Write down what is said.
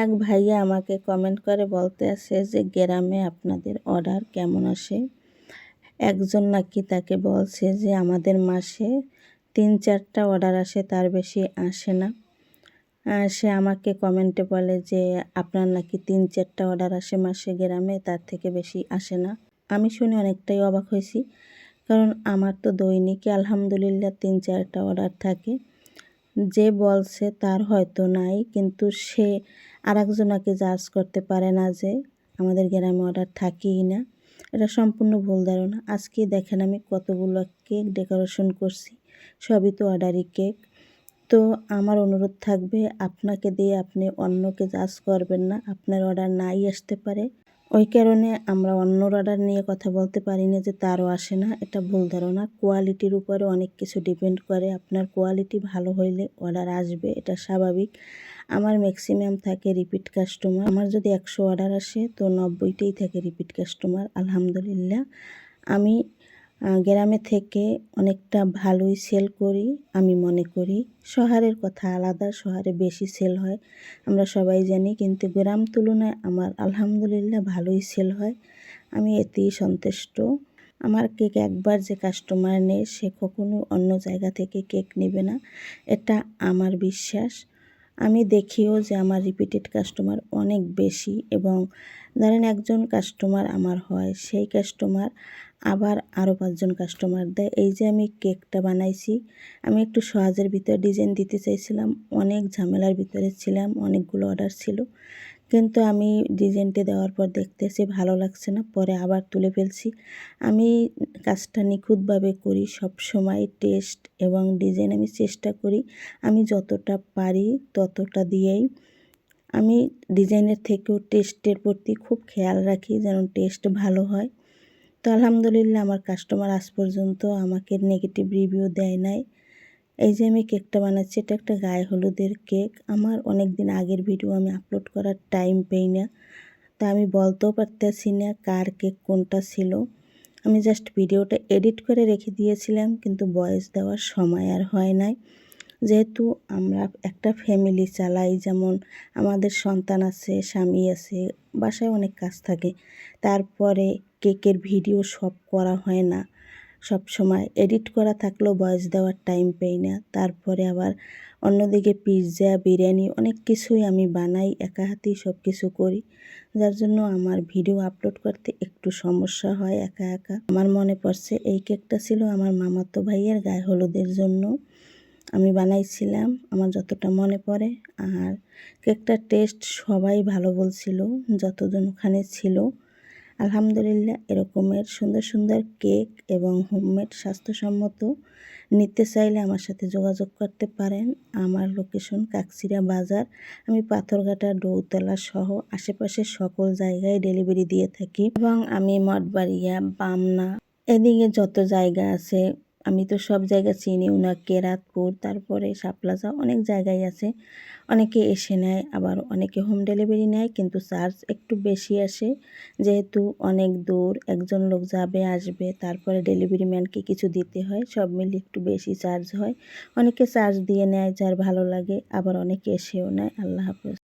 এক ভাইয়া আমাকে কমেন্ট করে বলতে আসে যে, গ্রামে আপনাদের অর্ডার কেমন আসে? একজন নাকি তাকে বলছে যে, আমাদের মাসে তিন চারটা অর্ডার আসে, তার বেশি আসে না। সে আমাকে কমেন্টে বলে যে, আপনার নাকি তিন চারটা অর্ডার আসে মাসে গ্রামে, তার থেকে বেশি আসে না। আমি শুনে অনেকটাই অবাক হয়েছি, কারণ আমার তো দৈনিকই আলহামদুলিল্লাহ তিন চারটা অর্ডার থাকে। যে বলছে তার হয়তো নাই, কিন্তু সে আর একজনাকে জাজ করতে পারে না যে আমাদের গ্রামে অর্ডার থাকেই না। এটা সম্পূর্ণ ভুল ধারণা। আজকে দেখেন আমি কতগুলো কেক ডেকোরেশন করছি, সবই তো অর্ডারি কেক তো আমার অনুরোধ থাকবে, আপনাকে দিয়ে আপনি অন্যকে জাজ করবেন না, আপনার অর্ডার নাই আসতে পারে। ওই কারণে আমরা অন্য অর্ডার নিয়ে কথা বলতে পারি না যে তারও আসে না, এটা ভুল ধারণা। কোয়ালিটির উপরে অনেক কিছু ডিপেন্ড করে, আপনার কোয়ালিটি ভালো হইলে অর্ডার আসবে, এটা স্বাভাবিক। আমার ম্যাক্সিমাম থাকে রিপিট কাস্টমার আমার যদি একশো অর্ডার আসে, তো নব্বইটাই থাকে রিপিট কাস্টমার আলহামদুলিল্লাহ। আমি গ্রামে থেকে অনেকটা ভালোই সেল করি, আমি মনে করি। শহরের কথা আলাদা, শহরে বেশি সেল হয়, আমরা সবাই জানি। কিন্তু গ্রাম তুলনায় আমার আলহামদুলিল্লাহ ভালোই সেল হয়। আমি এতেই সন্তুষ্ট। আমার কেক একবার যে কাস্টমার নেয়, সে কখনো অন্য জায়গা থেকে কেক নেবে না। এটা আমার বিশ্বাস। আমি দেখিও যে আমার রিপিটেড কাস্টমার অনেক বেশি এবং ধরেন একজন কাস্টমার আমার হয়, সেই কাস্টমার আবার আরও পাঁচজন কাস্টমার দেয়। এই যে আমি কেকটা বানাইছি, আমি একটু সহজের ভিতরে ডিজাইন দিতে চাইছিলাম, অনেক ঝামেলার ভিতরে ছিলাম, অনেকগুলো অর্ডার ছিল। কিন্তু আমি ডিজাইনটা দেওয়ার পর দেখতেছি ভালো লাগছে না, পরে আবার তুলে ফেলছি। আমি কাজটা নিখুঁতভাবে করি সব সময় টেস্ট এবং ডিজাইন আমি চেষ্টা করি, আমি যতটা পারি ততটা দিয়েই। আমি ডিজাইনের থেকেও টেস্টের প্রতি খুব খেয়াল রাখি যেন টেস্ট ভালো হয়। তো আলহামদুলিল্লাহ আমার কাস্টমার আজ পর্যন্ত আমাকে নেগেটিভ রিভিউ দেয় নাই। এই যে আমি কেকটা বানাচ্ছি, এটা একটা গায়ে হলুদের কেক। আমার অনেক দিন আগের ভিডিও আমি আপলোড করার টাইম পেই না। তা আমি বলতেও পারতেছি না কার কেক কোনটা ছিল। আমি জাস্ট ভিডিওটা এডিট করে রেখে দিয়েছিলাম, কিন্তু বয়স দেওয়ার সময় আর হয় নাই। যেহেতু আমরা একটা ফ্যামিলি চালাই, যেমন আমাদের সন্তান আছে, স্বামী আছে, বাসায় অনেক কাজ থাকে। তারপরে কেকের ভিডিও সব করা হয় না। সব সময় এডিট করা থাকলেও ভয়েস দেওয়ার টাইম পাই না। তারপরে আবার অন্যদিকে পিৎজা বিরিয়ানি অনেক কিছুই আমি বানাই, একা হাতেই সব কিছু করি। যার জন্য আমার ভিডিও আপলোড করতে একটু সমস্যা হয় একা একা। আমার মনে পড়ছে, এই কেকটা ছিল আমার মামাতো ভাইয়ের গায়ে হলুদের জন্য। আমি বানাইছিলাম, আমার যতটা মনে পড়ে। আর কেকটার টেস্ট সবাই ভালো বলছিল, যতজন ওখানে ছিল। আলহামদুলিল্লাহ, এরকমের সুন্দর সুন্দর কেক এবং হোমমেড স্বাস্থ্যসম্মত নিতে চাইলে আমার সাথে যোগাযোগ করতে পারেন। আমার লোকেশন কাকসিরা বাজার। আমি পাথরঘাটা ডৌতলা সহ আশেপাশের সকল জায়গায় ডেলিভারি দিয়ে থাকি। এবং আমি মঠবাড়িয়া, বামনা, এদিকে যত জায়গা আছে আমি তো সব জায়গা চিনিও না কেরাতপুর তারপরে সাপলাজা অনেক জায়গায় আছে। অনেকে এসে নেয়, আবার অনেকে হোম ডেলিভারি নেয়, কিন্তু চার্জ একটু বেশি আসে। যেহেতু অনেক দূর, একজন লোক যাবে, আসবে, তারপরে ডেলিভারি ম্যানকে কিছু দিতে হয়, সব মিলে একটু বেশি চার্জ হয়। অনেকে চার্জ দিয়ে নেয়, যার ভালো লাগে, আবার অনেকে এসেও নেয়। আল্লাহ হাফেজ।